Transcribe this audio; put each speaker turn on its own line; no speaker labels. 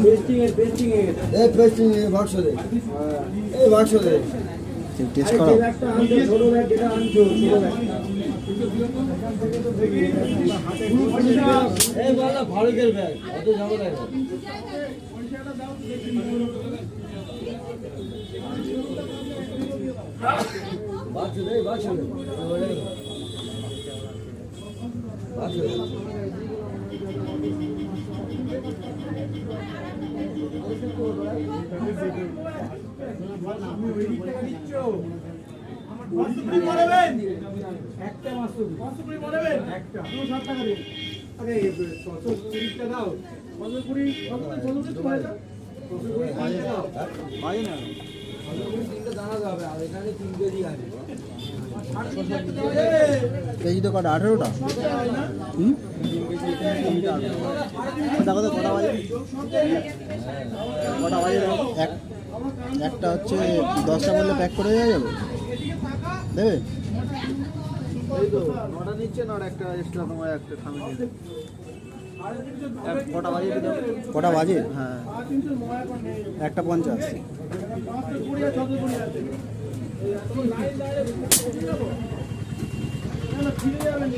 এই পেস্টিং বাক্স দে এই বাক্স দে
টেস্ট করো।
এই ভারতের ব্যাগ অত যাব না বাক্স দে বাক্স দে বাক্স দে
একটা মারবেন একটা ষাট টাকা দিন আরে ছশো কুড়িটা দাও ছশো কুড়ি ছশো ছশো কুড়ি
না
ছশো কুড়ি
দাও
আঠেরোটা? হুম? দেখো তো কটা বাজে কটা বাজে এক একটা হচ্ছে দশটা বললে প্যাক করে দেওয়া যাবে? দেবে? নটা নিচ্ছে একটা এক্সট্রা তোমার একটা কটা বাজে কটা বাজে? হ্যাঁ। একটা পঞ্চাশ।
ফিরে যাবেন।